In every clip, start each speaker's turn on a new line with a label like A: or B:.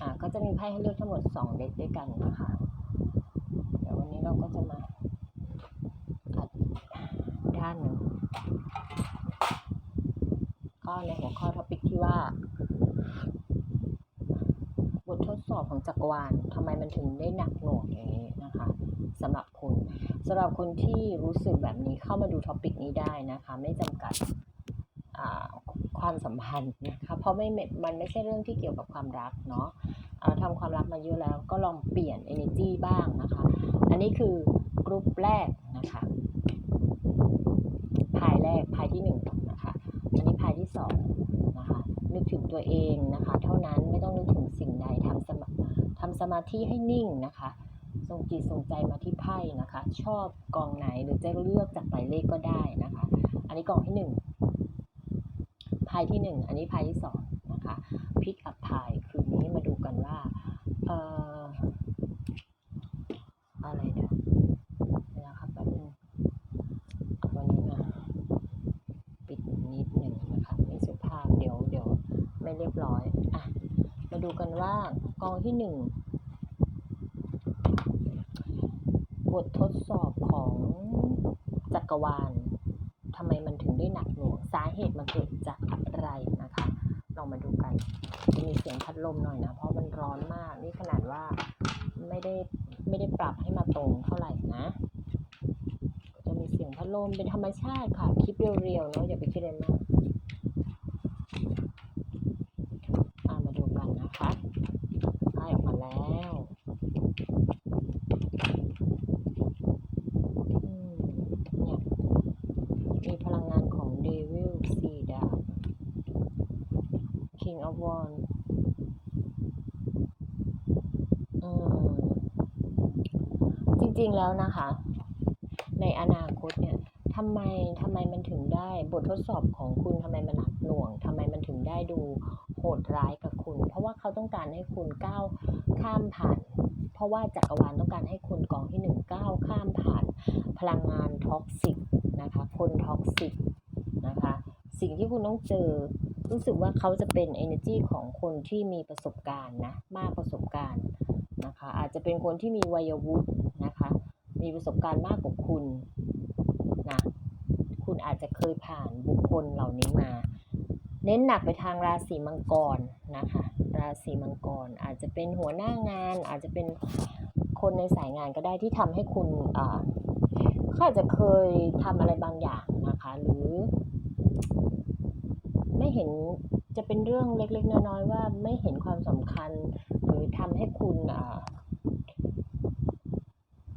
A: อ่าก็จะมีไพ่ให้เลือกทั้งหมดสองเด็กด้วยกันนะคะ เดี๋ยววันนี้เราก็จะมาอัดด้านหนึ่งก็ในหัวข้อท็อปิกที่ว่า บททดสอบของจักรวาลทำไมมันถึงได้หนักหน่วงอย่างนี้นะคะสำหรับคุณสำหรับคนที่รู้สึกแบบนี้เข้ามาดูท็อปิกนี้ได้นะคะ ไม่จำกัดอ่า ความสัมพันธ์นะคะเพราะไม่ มันไม่ใช่เรื่องที่เกี่ยวกับความรักเนาะทำความรักมาเยอะแล้วก็ลองเปลี่ยน energy บ้างนะคะ อันนี้คือกรุ๊ปแรกนะคะพายแรกพายที่หนึ่งนะคะอันนี้พายที่สองนะคะนึกถึงตัวเองนะคะ เท่านั้นไม่ต้องนึกถึงสิ่งใดทำสมาทำสมาธิให้นิ่งนะคะส่งจิตส่งใจมาที่ไพ่นะคะ ชอบกองไหนหรือจะเลือกจากหมายเลขก็ได้นะคะ อันนี้กองที่หนึ่ง พายที่หนึ่งอันนี้พายที่สองนะคะพิกอัพพายคืนนี้มาดูกันว่าเอ่ออะไรเนี่ยนะครับแป๊บนึงเอาวันนี้มาปิดนิดหนึ่งนะคะไม่สุภาพเดี๋ยวเดี๋ยวไม่เรียบร้อยอะมาดูกันว่ากองที่หนึ่งบททดสอบของจักรวาล ทำไมมันถึงได้หนักหน่วงสาเหตุมันเกิดจากอะไรนะคะลองมาดูกันจะมีเสียงพัดลมหน่อยนะเพราะมันร้อนมากนี่ขนาดว่าไม่ได้ไม่ได้ปรับให้มาตรงเท่าไหร่นะจะมีเสียงพัดลมเป็นธรรมชาติค่ะคลิปเรียวๆเนาะอย่าไปคิดอะไรมากอ่ามาดูกันนะคะไพ่ออกมาแล้วอืมเนี่ย มีพลังงานของเดวิลสี่ดาบ King of Wands อืมจริงๆแล้วนะคะ ในอนาคตเนี่ยทำไมทำไมมันถึงได้บททดสอบของคุณทำไมมันหนักหน่วงทำไมมันถึงได้ดู โหดร้ายกับคุณ เพราะว่าเขาต้องการให้คุณก้าวข้ามผ่าน เพราะว่าจักรวาลต้องการให้คุณกองที่หนึ่งก้าวข้ามผ่าน พลังงานท็อกซิกนะคะคนท็อกซิกนะคะสิ่งที่คุณต้องเจอรู้สึกว่าเขาจะเป็น energy ของคนที่มีประสบการณ์นะมากประสบการณ์นะคะอาจจะเป็นคนที่มีวัยวุฒินะคะมีประสบการณ์มากกว่าคุณนะคุณอาจจะเคยผ่านบุคคลเหล่านี้มา เน้นหนักไปทางราศีมังกรนะคะ ราศีมังกรอาจจะเป็นหัวหน้างาน อาจจะเป็นคนในสายงานก็ได้ที่ทำให้คุณอ่าเขาอาจจะเคยทำอะไรบางอย่างนะคะ หรือ ไม่เห็นจะเป็นเรื่องเล็กๆ น้อยๆว่าไม่เห็นความสำคัญ หรือทำให้คุณ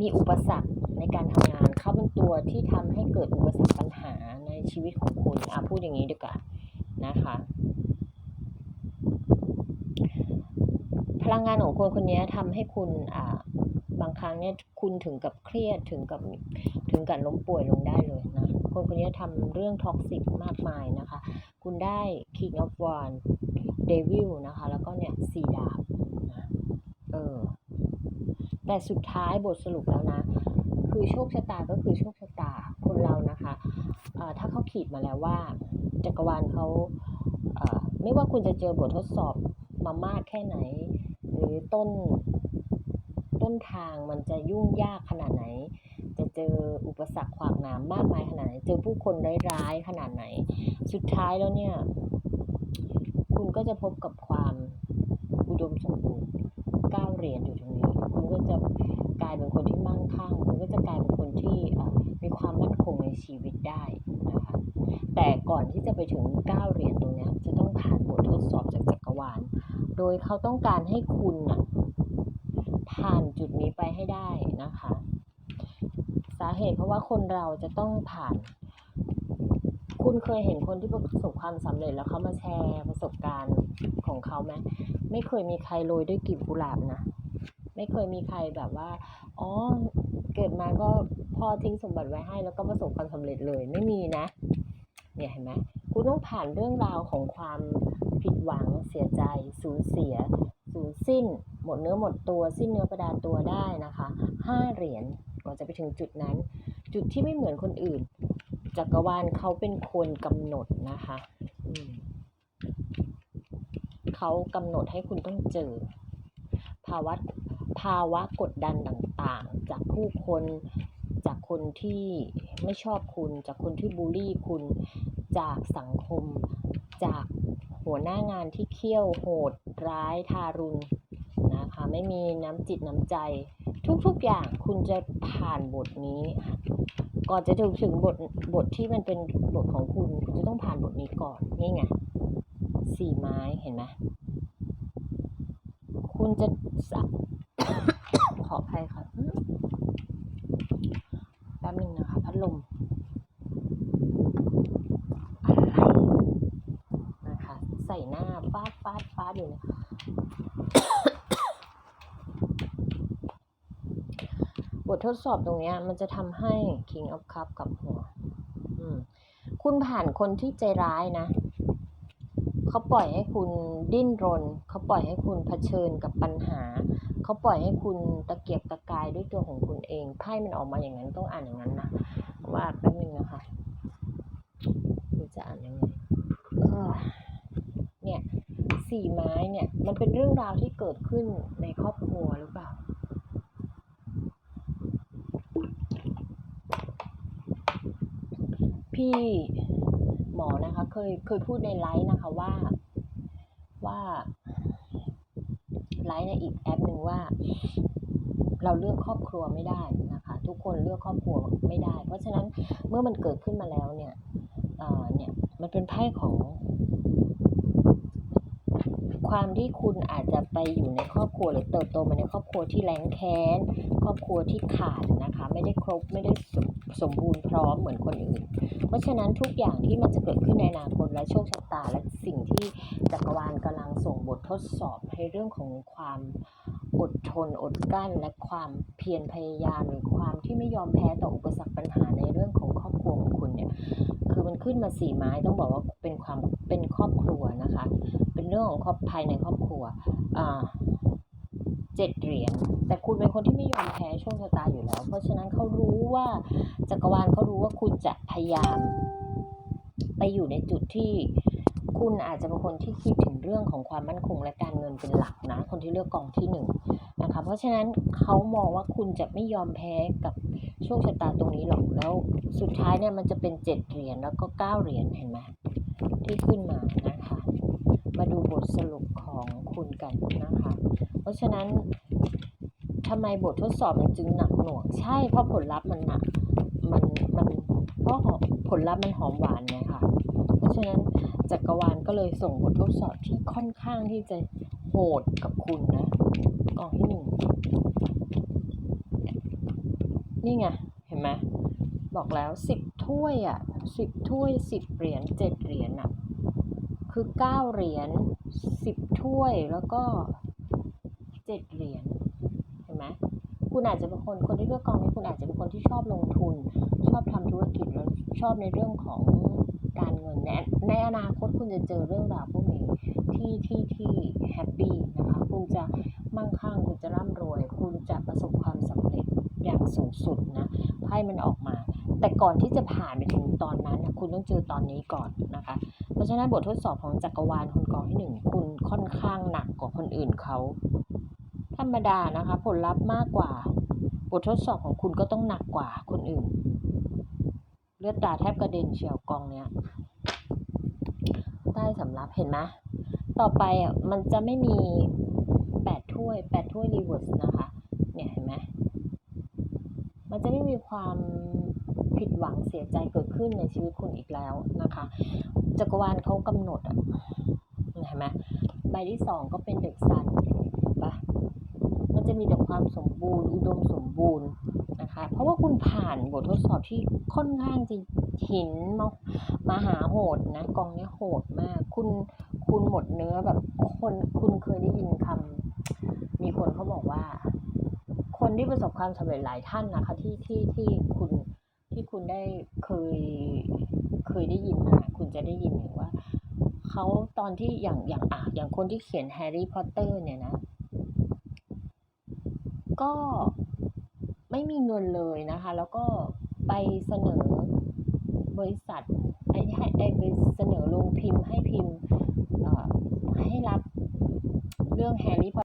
A: มีอุปสรรคในการทำงาน เขาเป็นตัวที่ทำให้เกิดอุปสรรคปัญหาในชีวิตของคุณอะพูดอย่างนี้ดีกว่า นะคะพลังงานของคนคนนี้ทำให้คุณอ่าบางครั้งเนี่ยคุณถึงกับเครียดถึงกับถึงกับล้มป่วยลงได้เลยนะคนคนนี้ทำเรื่องท็อกซิกมากมายนะคะ คุณได้ King of Wands Devil นะคะ แล้วก็เนี่ยสีดาบนะเออแต่สุดท้ายบทสรุปแล้วนะ คือโชคชะตาก็คือโชคชะตา เรานะคะถ้าเขาขีดมาแล้วว่า จักรวาลเขาไม่ว่าคุณจะเจอบททดสอบมามากแค่ไหน หรือต้นต้นทางมันจะยุ่งยากขนาดไหน จะเจออุปสรรคขวากหนามมากมายขนาดไหน เจอผู้คนร้ายๆขนาดไหน สุดท้ายแล้วเนี่ย คุณก็จะพบกับความอุดมสมบูรณ์ก้าวเรียญอยู่ตรงนี้ คุณก็จะกลายเป็นคนที่มั่งคั่ง คุณก็จะกลายเป็นคนที่ มีความมั่นคงในชีวิตได้นะคะแต่ก่อนที่จะไปถึงก้าวเหรียญตรงนี้จะต้องผ่านบททดสอบจากจักรวาล โดยเขาต้องการให้คุณน่ะผ่านจุดนี้ไปให้ได้นะคะ สาเหตุเพราะว่าคนเราจะต้องผ่าน คุณเคยเห็นคนที่ประสบความสำเร็จแล้วเขามาแชร์ประสบการณ์ของเขาไหมไม่เคยมีใครโรยด้วยกลีบกุหลาบนะ ไม่เคยมีใครแบบว่า อ๋อ เกิดมาก็ พ่อทิ้งสมบัติไว้ให้ แล้วก็ประสบความสำเร็จเลยไม่มีนะ เนี่ยเห็นไหมคุณต้องผ่านเรื่องราวของความผิดหวังเสียใจ สูญเสีย สูญสิ้น หมดเนื้อหมดตัวสิ้นเนื้อประดาตัวได้นะคะห้าเหรียญก่อนจะไปถึงจุดนั้น จุดที่ไม่เหมือนคนอื่นจักรวาลเขาเป็นคนกำหนดนะคะอืเขากำหนดให้คุณต้องเจอ ภาวะภาวะกดดันต่างๆ จากผู้คน จากคนที่ไม่ชอบคุณ จากคนที่บูลลี่คุณ จากสังคม จากหัวหน้างานที่เคี่ยวโหดร้ายทารุณนะคะไม่มีน้ำจิตน้ำใจ ทุกๆอย่างคุณจะผ่านบทนี้ ก่อนจะถึงถึงบทบทที่มันเป็นบทของคุณคุณจะต้องผ่านบทนี้ก่อนนี่ไงสี่ไม้เห็นไหมคุณจะสะขออภัยค่ะ หนึงนะคะพัดลมอะไรนะคะ ใส่หน้าฟาดฟาดฟาดอยู่เนี่ะบททดสอบตรงเนี้ยมันจะทำให้ King of Cup กับหัว คุณผ่านคนที่ใจร้ายนะ เขาปล่อยให้คุณดิ้นรน เขาปล่อยให้คุณเผชิญกับปัญหา เขาปล่อยให้คุณตะเกียกตะกายด้วยตัวของคุณเองไพ่มันออกมาอย่างนั้นต้องอ่านอย่างนั้นนะว่าแป๊บนึงนะคะจะอ่านยังไงเออเนี่ยสี่ไม้เนี่ยมันเป็นเรื่องราวที่เกิดขึ้นในครอบครัวหรือเปล่าพี่ หมอนะคะ เคยเคยพูดในไลฟ์นะคะว่าว่าไลฟ์ในอีกแอปหนึ่งว่า เราเลือกครอบครัวไม่ได้นะคะ ทุกคนเลือกครอบครัวไม่ได้ เพราะฉะนั้นเมื่อมันเกิดขึ้นมาแล้วเนี่ยเนี่ยมันเป็นไพ่ของ ความที่คุณอาจจะไปอยู่ในครอบครัวหรือเติบโตมาในครอบครัวที่แรงแค้น ครอบครัวที่ขาดนะคะ ไม่ได้ครบไม่ได้สมบูรณ์พร้อมเหมือนคนอื่น เพราะฉะนั้นทุกอย่างที่มันจะเกิดขึ้นในอนาคตและโชคชะตา และสิ่งที่จักรวาลกำลังส่งบททดสอบในเรื่องของความอดทนอดกลั้น และความเพียรพยายามหรือความที่ไม่ยอมแพ้ต่ออุปสรรคปัญหาในเรื่องของครอบครัวของคุณเนี่ยคือมันขึ้นมาสี่ไม้ต้องบอกว่าเป็นความเป็นครอบครัวนะคะ เป็นเรื่องของครอบภายในครอบครัวอ่า เจ็ดเหรียญแต่คุณเป็นคนที่ไม่ยอมแพ้โชคชะตาอยู่แล้ว เพราะฉะนั้นเขารู้ว่าจักรวาลเขารู้ว่าคุณจะพยายาม ไปอยู่ในจุดที่คุณอาจจะเป็นคนที่คิดถึงเรื่องของความมั่นคงและการเงินเป็นหลักนะ คนที่เลือกกองที่หนึ่งนะคะเพราะฉะนั้นเขามองว่าคุณจะไม่ยอมแพ้กับโชคชะตาตรงนี้หรอกแล้วสุดท้ายเนี่ยมันจะเป็นเจ็ดเหรียญแล้วก็เก้าเหรียญเห็นไหมที่ขึ้นมานะคะ มาดูบทสรุปของคุณกันนะคะ เพราะฉะนั้นทำไมบททดสอบมันจึงหนักหน่วง ใช่เพราะผลลัพธ์มันหนักมันมันเพราะผลลัพธ์มันหอมหวานไงค่ะ เพราะฉะนั้นจักรวาลก็เลยส่งบททดสอบที่ค่อนข้างที่จะโหดกับคุณนะกองที่หนึ่งนี่ไงเห็นไหมบอกแล้วสิบถ้วยอะสิบถ้วยสิบเหรียญเจ็ดเหรียญอะ คือเก้าเหรียญสิบถ้วยแล้วก็เจ็ดเหรียญเห็นไหมคุณอาจจะเป็นคนคนที่เลือกกองนี้คุณอาจจะเป็นคนที่ชอบลงทุน ชอบทำธุรกิจแล้วชอบในเรื่องของการเงินในในอนาคตคุณจะเจอเรื่องราวพวกนี้ที่ที่ที่แฮปปี้นะคะคุณจะมั่งคั่งคุณจะร่ำรวย คุณจะประสบความสำเร็จอย่างสูงสุดนะไพ่มันออกมา แต่ก่อนที่จะผ่านไปถึงตอนนั้นนะคุณต้องเจอตอนนี้ก่อนนะคะ เพราะฉะนั้นบททดสอบของจักรวาลคนกองที่หนึ่งคุณค่อนข้างหนักกว่าคนอื่นเขาธรรมดานะคะผลลัพธ์มากกว่า บททดสอบของคุณก็ต้องหนักกว่าคนอื่น เลือดตาแทบกระเด็นเฉียวกองเนี้ยใต้สำรับเห็นไหมต่อไปอะมันจะไม่มีแปดถ้วยแปดถ้วยรีเวิร์สนะคะ เนี่ยเห็นไหม มันจะไม่มีความผิดหวังเสียใจเกิดขึ้นในชีวิตคุณอีกแล้วนะคะ จักรวาลเขากำหนดอะเห็นไหมใบที่สองก็เป็นเด็กซันปะมันจะมีแต่ความสมบูรณ์อุดมสมบูรณ์นะคะ เพราะว่าคุณผ่านบททดสอบที่ค่อนข้างจะหินมามาหาโหดนะกองนี้โหดมาก คุณคุณหมดเนื้อแบบคนคุณเคยได้ยินคำมีคนเขาบอกว่า คนที่ประสบความสำเร็จหลายท่านนะคะ ที่ที่ที่คุณที่คุณได้เคยเคยได้ยินมาคุณจะได้ยินหรือว่าเขาตอนที่อย่างอย่างอะอย่างคนที่เขียนแฮร์รี่พอตเตอร์เนี่ยนะ ก็ไม่มีเงินเลยนะคะ แล้วก็ไปเสนอบริษัทไอ้ให้ไอ้ไปเสนอโรงพิมพ์ให้พิมพ์ให้รับเรื่องแฮร์รี่พอ